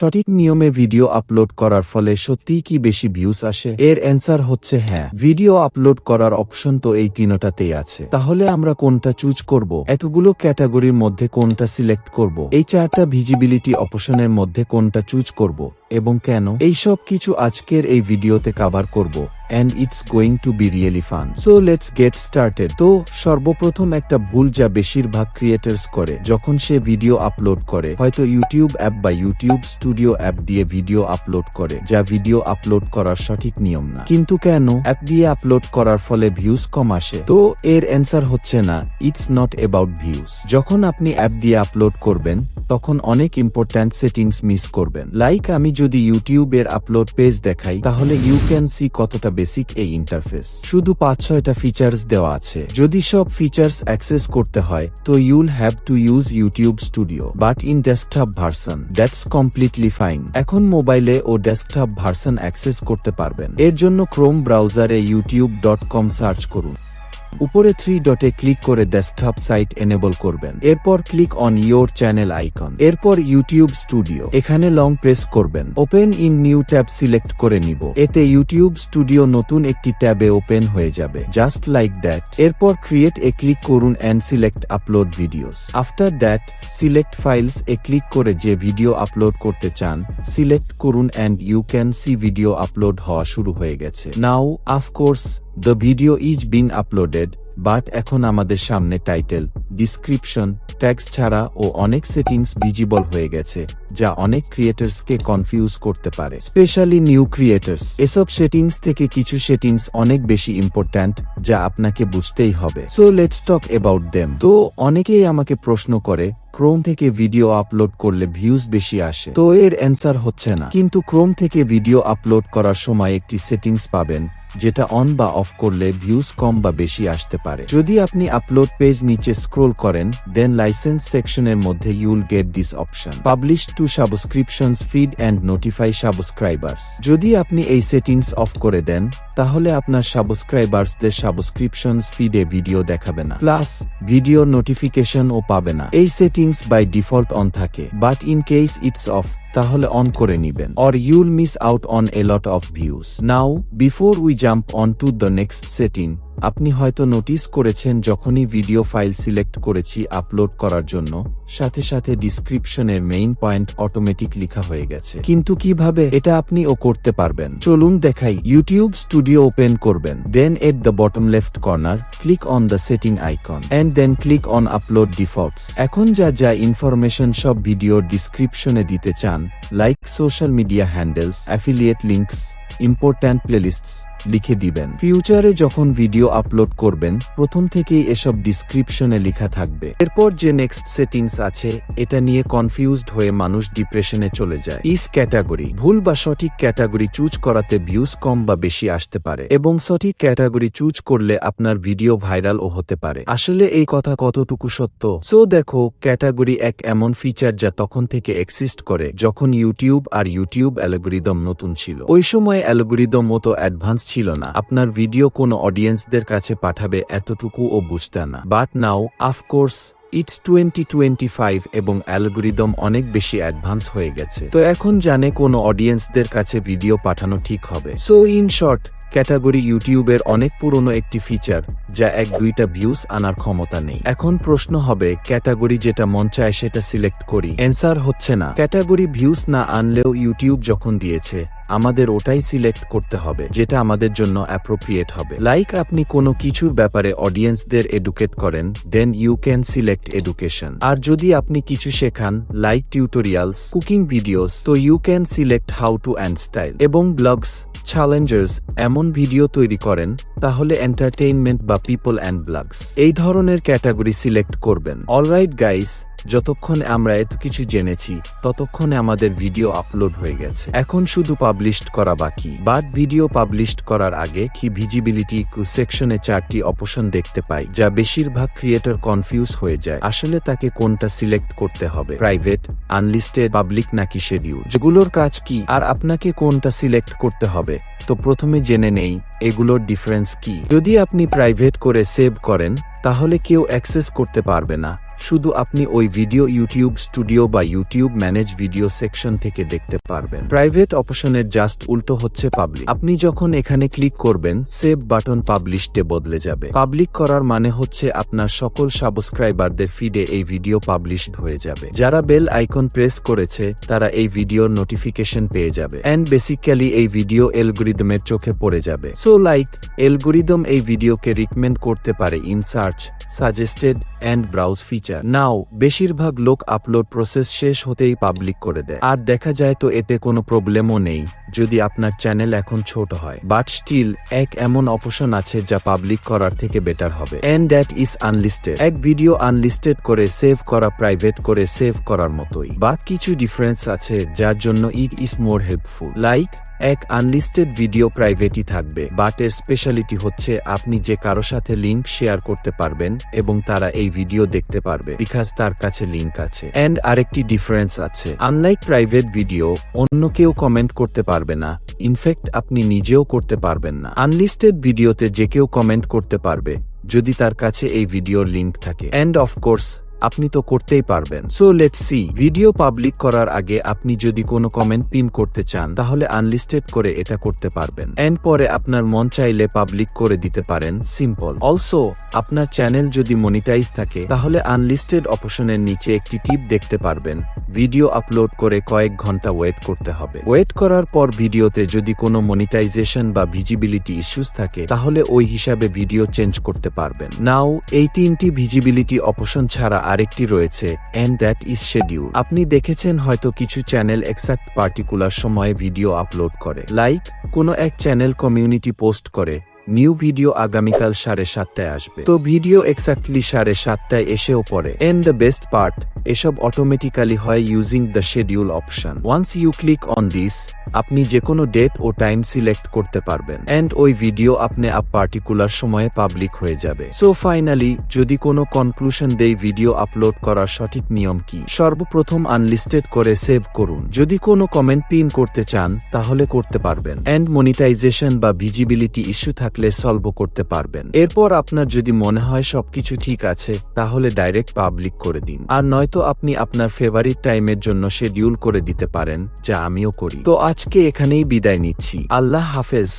সঠিক নিয়মে video upload করার ফলে সত্যিই কি বেশি ভিউজ আসে? এর অ্যান্সার হচ্ছে হ্যাঁ। ভিডিও আপলোড করার অপশন তো এই তিনটাতেই আছে। তাহলে আমরা কোনটা চুজ করব? এতগুলো ক্যাটাগরির মধ্যে কোনটা সিলেক্ট করব? এই চারটা ভিজিবিলিটি অপশনের মধ্যে কোনটা চুজ করব? এবং কেন এই সব কিছু আজকের এই ভিডিওতে কাভার করব and it's going to be really fun so let's get started তো, সর্বপ্রথম একটা ভুল যা বেশিরভাগ ক্রিয়েটার্স করে, যখন সে ভিডিও আপলোড করে, হয়তো ইউটিউব অ্যাপ বা ইউটিউব স্টুডিও অ্যাপ দিয়ে ভিডিও আপলোড করে, যা ভিডিও আপলোড করার সঠিক নিয়ম না। কিন্তু কেন? অ্যাপ দিয়ে আপলোড করার ফলে ভিউজ কম আসে। তো, এর অ্যান্সার হচ্ছে না ইটস নট অ্যাবাউট ভিউজ যখন আপনি অ্যাপ দিয়ে আপলোড করবেন, তখন অনেক ইম্পর্ট্যান্ট সেটিংস মিস করবেন। লাইক আমি যদি ইউটিউবের আপলোড পেজ দেখাই, তাহলে ইউ ক্যান সি কতটা বেসিক এই ইন্টারফেস শুধু পাঁচ, ছয়টা ফিচার্স দেওয়া আছে। যদি সব ফিচার্স অ্যাক্সেস করতে হয়, তো you'll have to use YouTube studio but in desktop version that's completely fine এখন মোবাইলে ও ডেস্কটপ ভার্সন অ্যাক্সেস করতে পারবেন। এর জন্য ক্রোম ব্রাউজারে ইউটিউব ডট কম সার্চ করুন। উপরে থ্রি ডটে ক্লিক করে ডেস্কটপ সাইট এনেবল করবেন। এরপর click on your channel icon এরপর ইউটিউব স্টুডিও এখানে লং প্রেস করবেন। Open in new tab select করে নিব। এতে ইউটিউব স্টুডিও নতুন একটি ট্যাবে ওপেন হয়ে যাবে। জাস্ট লাইক দ্যাট এরপর ক্রিয়েট এ ক্লিক করুন and select upload videos after that select files A click করে যে ভিডিও আপলোড করতে চান সিলেক্ট করুন and you can see video upload হওয়া শুরু হয়ে গেছে। Now of course the video is been uploaded but এখন আমাদের সামনে টাইটেল ডিসক্রিপশন ট্যাক্স ছাড়া ও অনেক সেটিংস ভিজিবল হয়ে গেছে, যা অনেক ক্রিয়েটার্সকে কনফিউজ করতে পারে। স্পেশালি নিউ ক্রিয়েটার্স এসব সেটিংস থেকে কিছু সেটিংস অনেক বেশি ইম্পর্ট্যান্ট যা আপনাকে বুঝতেই হবে। So let's talk about them তো, অনেকেই আমাকে প্রশ্ন করে ক্রোম থেকে ভিডিও আপলোড করলে ভিউজ বেশি আসে। তো, এর অ্যান্সার হচ্ছে না। কিন্তু ক্রোম থেকে ভিডিও আপলোড করার সময় একটি সেটিংস পাবেন যেটা অন বা অফ করলে ভিউজ কম বা বেশি আসতে পারে। যদি আপনি আপলোড পেজ নিচে স্ক্রোল করেন দেন লাইসেন্স সেকশনের মধ্যে you'll get this option publish to subscription feed and notify subscribers যদি আপনি এই সেটিংস অফ করে দেন তাহলে আপনার সাবস্ক্রাইবার্সদের সাবস্ক্রিপশন ফিডে ভিডিও দেখাবে না। প্লাস ভিডিও নোটিফিকেশন ও পাবে না। এই সেটিংস বাই ডিফল্ট অন থাকে। But in case it's off তাহলে অন করে নিবেন। Or you'll miss out on a lot of views now before we jump on to the next setting আপনি হয়তো notice করেছেন যখনই ভিডিও ফাইল সিলেক্ট করেছি upload করার জন্য, সাথে সাথে ডিসক্রিপশনের মেইন পয়েন্ট অটোমেটিক লেখা হয়ে গেছে। কিন্তু কীভাবে এটা আপনি ও করতে পারবেন? চলুন দেখাই ইউটিউব স্টুডিও ওপেন করবেন। Then at the bottom left corner click on the setting icon and then click on upload defaults এখন যা যা ইনফরমেশন সব ভিডিওর ডিসক্রিপশনে দিতে চান like social media handles affiliate links important playlists লিখে দিবেন। ফিউচারে যখন ভিডিও আপলোড করবেন, প্রথম থেকেই এসব ডিসক্রিপশনে লেখা থাকবে। এরপর যে নেক্সট সেটিংস আছে, এটা নিয়ে কনফিউজড হয়ে মানুষ ডিপ্রেশনে চলে যায়। ইস ক্যাটাগরি ভুল বা সঠিক ক্যাটাগরি চুজ করাতে ভিউজ কম বা বেশি আসতে পারে এবং সঠিক ক্যাটাগরি চুজ করলে আপনার ভিডিও ভাইরাল ও হতে পারে। আসলে এই কথা কতটুকু সত্য? সো দেখো ক্যাটাগরি এক এমন ফিচার যা তখন থেকে এক্সিস্ট করে, যখন ইউটিউব আর ইউটিউব অ্যালগোরিদম নতুন ছিল। ওই সময় অ্যালগোরিদম মতো অ্যাডভান্স ছিল না। আপনার ভিডিও কোনো অডিয়েন্সদের কাছে পাঠাবে এতটুকু ও বুঝতে না। But now of course it's twenty twenty five এবং অ্যালগোরিদম অনেক বেশি অ্যাডভান্স হয়ে গেছে। তো এখন জানে কোনো অডিয়েন্সদের কাছে ভিডিও পাঠানো ঠিক হবে। সো ইন শর্ট ক্যাটাগরি ইউটিউবের অনেক পুরনো একটি ফিচার যা এক দুইটা ভিউজ আনার ক্ষমতা নেই। এখন প্রশ্ন হবে, ক্যাটাগরি যেটা মন চায় সেটা সিলেক্ট করি। অ্যান্সার হচ্ছে না। ক্যাটাগরি ভিউজ না আনলেও ইউটিউব যখন দিয়েছে, আমাদের ওটাই সিলেক্ট করতে হবে, যেটা আমাদের জন্য অ্যাপ্রোপ্রিয়েট হবে। লাইক আপনি কোনো কিছুর ব্যাপারে অডিয়েন্সদের এডুকেট করেন then you can select education আর যদি আপনি কিছু শেখান লাইক টিউটোরিয়ালস কুকিং ভিডিওস তো you can select how to and style এবং ব্লগস চ্যালেঞ্জার্স এমন ভিডিও তৈরি করেন, তাহলে এন্টারটেইনমেন্ট বা পিপল অ্যান্ড ব্লগস এই ধরনের ক্যাটাগরি সিলেক্ট করবেন। অলরাইট গাইস যতক্ষণে আমরা এত কিছু জেনেছি, ততক্ষণে আমাদের ভিডিও আপলোড হয়ে গেছে। এখন শুধু পাবলিশড করা বাকি। বাট ভিডিও পাবলিশড করার আগে কি ভিজিবিলিটি সেকশনে চারটি অপশন দেখতে পাই, যা বেশিরভাগ ক্রিয়েটর কনফিউজ হয়ে যায়। আসলে তাকে কোনটা সিলেক্ট করতে হবে? প্রাইভেট আনলিস্টেড পাবলিক নাকি শেডিউল যেগুলোর কাজ কি? আর আপনাকে কোনটা সিলেক্ট করতে হবে? তো প্রথমে জেনে নেই এগুলোর ডিফারেন্স কি? যদি আপনি প্রাইভেট করে সেভ করেন, তাহলে কেউ অ্যাক্সেস করতে পারবে না। শুধু আপনি ওই ভিডিও ইউটিউব স্টুডিও বা ইউটিউব ম্যানেজ ভিডিও সেকশন থেকে দেখতে পারবেন। প্রাইভেট অপশনের জাস্ট উল্টো হচ্ছে পাবলিক আপনি যখন এখানে ক্লিক করবেন সেভ বাটন পাবলিশডে বদলে যাবে। পাবলিক করার মানে হচ্ছে আপনার সকল সাবস্ক্রাইবারদের ফিডে এই ভিডিও পাবলিশড হয়ে যাবে। যারা বেল আইকন প্রেস করেছে, তারা এই ভিডিওর নোটিফিকেশন পেয়ে যাবে। অ্যান্ড বেসিক্যালি এই ভিডিও এলগ্রিদমের চোখে পড়ে যাবে। সো লাইক এলগোরিদম এই ভিডিওকে রিকমেন্ড করতে পারে in search suggested and browse feature now বেশিরভাগ লোক আপলোড প্রসেস শেষ হতেই পাবলিক করে দেয়। আর দেখা যায় তো এতে কোনো প্রবলেমও নেই, যদি আপনার চ্যানেল এখন ছোট হয়। বাট স্টিল এক এমন অপশন আছে যা পাবলিক করার থেকে বেটার হবে। এন্ড দ্যাট ইজ আনলিস্টেড এক ভিডিও আনলিস্টেড করে সেভ করা প্রাইভেট করে সেভ করার মতোই। বাট কিছু ডিফারেন্স আছে যার জন্য it is more helpful like এক আনলিস্টেড ভিডিও প্রাইভেটই থাকবে বাট এর স্পেশালিটি হচ্ছে আপনি যে কারও সাথে লিংক শেয়ার করতে পারবেন এবং তারা এই ভিডিও দেখতে পারবে বিকজ তার কাছে লিংক আছে। এন্ড আরেকটি ডিফারেন্স আছে। আনলাইক প্রাইভেট ভিডিও অন্য কেউ কমেন্ট করতে পারবে না। ইনফ্যাক্ট আপনি নিজেও করতে পারবেন না। আনলিস্টেড ভিডিওতে যে কেউ কমেন্ট করতে পারবে, যদি তার কাছে এই ভিডিওর লিংক থাকে। এন্ড অফকোর্স আপনি তো করতেই পারবেন। So let see video public করার আগে আপনি যদি কোনো কমেন্ট পিন করতে চান, তাহলে আনলিস্টেড করে এটা করতে পারবেন। এন্ড পরে আপনার মন চাইলে পাবলিক করে দিতে পারেন সিম্পল অলসো আপনার চ্যানেল যদি মনিটাইজ থাকে, তাহলে আনলিস্টেড অপশনের নিচে একটি টিপ দেখতে পারবেন। ভিডিও আপলোড করে কয়েক ঘণ্টা ওয়েট করতে হবে। ওয়েট করার পর ভিডিওতে যদি কোনো মনিটাইজেশন বা ভিজিবিলিটি ইস্যুস থাকে, তাহলে ওই হিসাবে ভিডিও চেঞ্জ করতে পারবেন। নাও এই তিনটি ভিজিবিলিটি অপশন ছাড়া আরেকটি রয়েছে এন্ড দ্যাট ইজ শেডিউল আপনি দেখেছেন হয়তো কিছু চ্যানেল এক্সাক্ট পার্টিকুলার সময়ে ভিডিও আপলোড করে। লাইক কোনো এক চ্যানেল কমিউনিটি পোস্ট করে নিউ ভিডিও আগামীকাল সাড়ে সাতটায় আসবে। তো ভিডিও এক্স্যাক্টলি সাড়ে সাতটায় এসেও পড়ে। এন্ড দ্য বেস্ট পার্ট এসব অটোমেটিক্যালি হয় using the schedule option once you click on this আপনি যে কোনো ডেট ও টাইম সিলেক্ট করতে পারবেন। এন্ড ওই ভিডিও আপনি আপ পার্টিকুলার সময়ে পাবলিক হয়ে যাবে। সো ফাইনালি যদি কোনো কনক্লুশন দেই ভিডিও আপলোড করার সঠিক নিয়ম কি? সর্বপ্রথম আনলিস্টেড করে সেভ করুন। যদি কোনো কমেন্ট পিন করতে চান, তাহলে করতে পারবেন। এন্ড মনিটাইজেশন বা ভিজিবিলিটি ইস্যু থাকলে সলভ করতে পারবেন। এরপর আপনার যদি মনে হয় সবকিছু ঠিক আছে, তাহলে ডাইরেক্ট পাবলিক করে দিন। আর নয়তো আপনি আপনার ফেভারিট টাইমের জন্য শেডিউল করে দিতে পারেন, যা আমিও করি। তো আজকে এখানেই বিদায় নিচ্ছি। আল্লাহ হাফেজ।